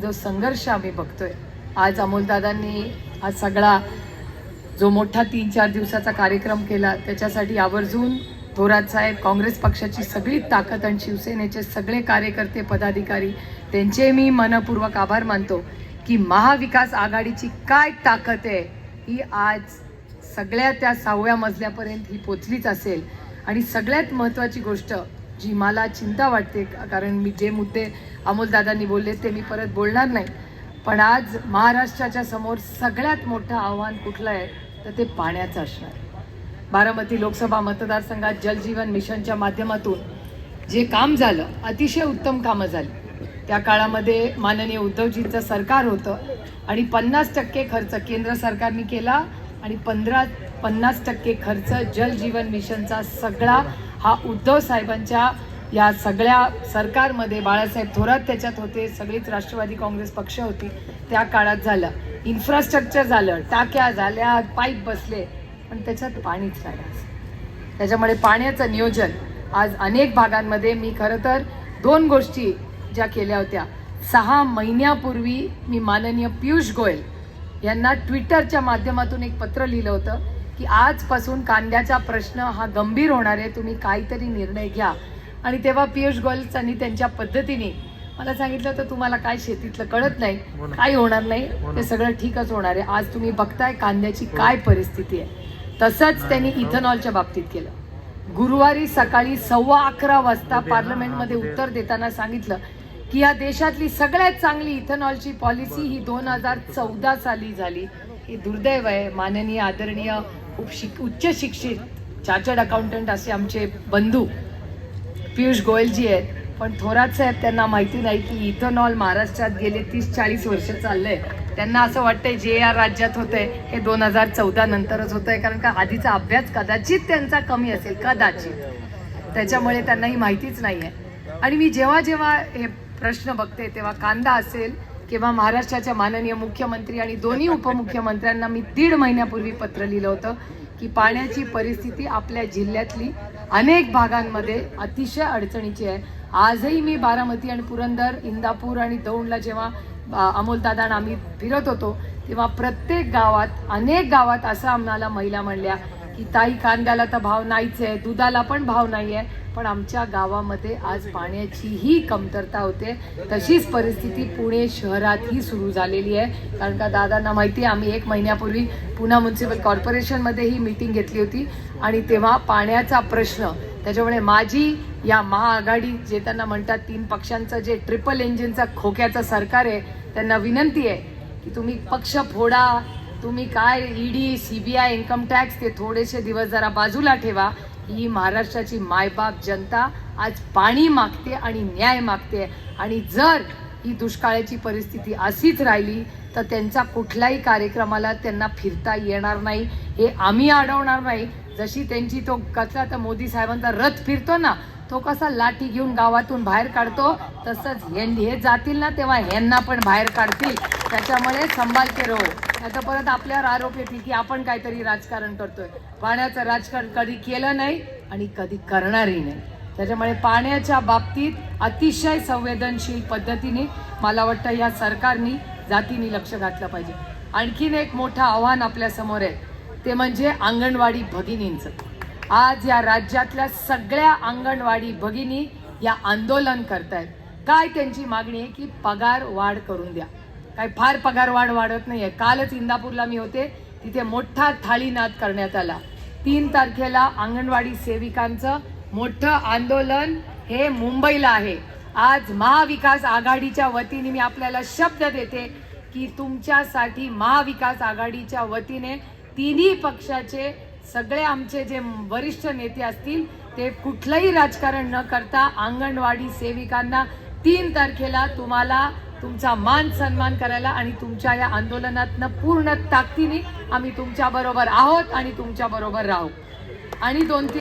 जो संघर्ष आम्ही बघतोय. आज अमोलदादांनी हा सगळा जो मोठा तीन चार दिवसाचा कार्यक्रम केला त्याच्यासाठी आवर्जून थोरात साहेब काँग्रेस पक्षाची सगळी ताकद आणि शिवसेनेचे सगळे कार्यकर्ते पदाधिकारी त्यांचे मी मनपूर्वक आभार मानतो की महाविकास आघाडीची काय ताकद आहे ही आज सगळ्या त्या सहाव्या मजल्यापर्यंत ही पोचलीच असेल. आणि सगळ्यात महत्त्वाची गोष्ट जी मला चिंता वाटते कारण मी जे मुद्दे अमोलदादांनी बोलले ते मी परत बोलणार नाही पण आज महाराष्ट्राच्या समोर सगळ्यात मोठं आव्हान कुठलं आहे तर ते पाण्याचं असणार आहे. बारामती लोकसभा मतदारसंघात जलजीवन मिशनच्या माध्यमातून जे काम झालं अतिशय उत्तम कामं झाली त्या काळामध्ये माननीय उद्धवजींचं सरकार होतं आणि पन्नास टक्के खर्च केंद्र सरकारने केला आणि पंधरा पन्नास टक्के खर्च जल जीवन मिशनचा सगळा हा उद्धव साहेबांच्या या सगळ्या सरकारमध्ये. बाळासाहेब थोरात त्याच्यात होते सगळीच राष्ट्रवादी काँग्रेस पक्ष होती. त्या काळात झालं. इन्फ्रास्ट्रक्चर झालं टाक्या झाल्या पाईप बसले पण त्याच्यात पाणीच नाही त्याच्यामुळे पाण्याचं नियोजन आज अनेक भागांमध्ये मी खरं तर दोन गोष्टी ज्या केल्या होत्या. सहा महिन्यापूर्वी मी माननीय पियुष गोयल यांना ट्विटरच्या माध्यमातून एक पत्र लिहिलं होतं. की आजपासून कांद्याचा प्रश्न हा गंभीर होणार आहे. तुम्ही काहीतरी निर्णय घ्या. आणि तेव्हा पियुष गोयलचांनी त्यांच्या पद्धतीने मला सांगितलं तर तुम्हाला काय शेतीतलं कळत नाही काही होणार नाही ते सगळं ठीकच होणार आहे. आज तुम्ही बघताय कांद्याची काय परिस्थिती आहे. तसंच त्यांनी इथेनॉलच्या बाबतीत केलं. गुरुवारी सकाळी सव्वा अकरा वाजता पार्लमेंटमध्ये उत्तर देताना सांगितलं की या देशातली सगळ्यात चांगली इथेनॉलची पॉलिसी ही दोन हजार चौदा साली झाली. हे दुर्दैव आहे. माननीय आदरणीय उपशिक उच्च शिक्षित चार्टर्ड अकाउंटंट असे आमचे बंधू पियुष गोयलजी आहेत. पण थोरात साहेब त्यांना माहिती नाही की इथेनॉल महाराष्ट्रात गेले तीस चाळीस वर्ष चाललंय. त्यांना असं वाटतंय जे या राज्यात होतंय हे दोन हजार चौदा नंतरच होतंय. कारण का आधीचा अभ्यास कदाचित त्यांचा कमी असेल कदाचित. त्याच्यामुळे त्यांना ही माहितीच नाही आहे आणि मी जेव्हा जेव्हा हे प्रश्न बघते तेव्हा कांदा असेल किंवा महाराष्ट्राच्या माननीय मुख्यमंत्री आणि दोन्ही उपमुख्यमंत्र्यांना मी दीड महिन्यापूर्वी पत्र लिहिलं होतं की पाण्याची परिस्थिती आपल्या जिल्ह्यातली अनेक भागांमध्ये अतिशय अडचणीची आहे. आजही मी बारामती आणि पुरंदर इंदापूर आणि दौंडला जेव्हा अमोलदादा आणि आम्ही फिरत होतो तेव्हा प्रत्येक गावात अनेक गावात असं आम्हाला महिला म्हणल्या की ताई कांद्याला तर भाव नाहीच आहे दुधाला पण भाव नाही आहे पण आमच्या गावामध्ये आज पाण्याचीही कमतरता होते. तशीच परिस्थिती पुणे शहरातही सुरू झालेली आहे. कारण का दादांना माहिती आहे आम्ही एक महिन्यापूर्वी पुन्हा म्युन्सिपल कॉर्पोरेशनमध्ये ही मीटिंग घेतली होती. आणि तेव्हा पाण्याचा प्रश्न त्याच्यामुळे माझी या महाआघाडी जे त्यांना म्हणतात तीन पक्षांचं जे ट्रिपल इंजिनचा खोक्याचं सरकार आहे त्यांना विनंती आहे की तुम्ही पक्ष फोडा तुम्ही काय ईडी आय इन्कम टॅक्स ते थोडेसे दिवस जरा बाजूला ठेवा. ही महाराष्ट्राची मायबाप जनता आज पाणी मागते आणि न्याय मागते. आणि जर ही दुष्काळाची परिस्थिती अशीच राहिली तर त्यांचा कुठल्याही कार्यक्रमाला त्यांना फिरता येणार नाही. हे आम्ही अडवणार नाही. जशी त्यांची तो कचरा तर मोदी साहेबांचा रथ फिरतो ना तो कसा लाठी घेऊन गावातून बाहेर काढतो तसंच हे हे जातील ना तेव्हा ह्यांना पण बाहेर काढतील. त्याच्यामुळे संभालते के आता परत आपल्यावर आरोप येतील की आपण काहीतरी राजकारण करतोय. पाण्याचं राजकारण कधी केलं नाही आणि कधी करणारही नाही. त्याच्यामुळे पाण्याच्या बाबतीत अतिशय संवेदनशील पद्धतीने मला वाटतं या सरकारनी जातीने लक्ष घातलं पाहिजे. आणखीन एक मोठं आव्हान आपल्यासमोर आहे. ते म्हणजे अंगणवाडी भगिनींचं. आज या राज्यातल्या सगळ्या अंगणवाडी भगिनी या आंदोलन करतायत. काय त्यांची मागणी आहे की पगार वाढ करून द्या. काय फार पगार वाढ वाढत नाही आहे कालच इंदापूरला मी होते. तिथे मोठा थाळीनाद करण्यात आला. तीन तारखेला अंगणवाडी सेविकांचं मोठं आंदोलन हे मुंबईला आहे. आज महाविकास आघाडीच्या वतीने मी आपल्याला शब्द देते की तुमच्यासाठी महाविकास आघाडीच्या वतीने तिन्ही पक्षाचे सगळे आमचे जे वरिष्ठ नेते असतील ते कुठलंही राजकारण न करता अंगणवाडी सेविकांना तीन तारखेला तुम्हाला तुमचा मान सन्मान करायला आणि तुमच्या या आंदोलनातनं पूर्ण ताकदीने आम्ही तुमच्याबरोबर आहोत आणि तुमच्याबरोबर राहू. आणि दोन तीन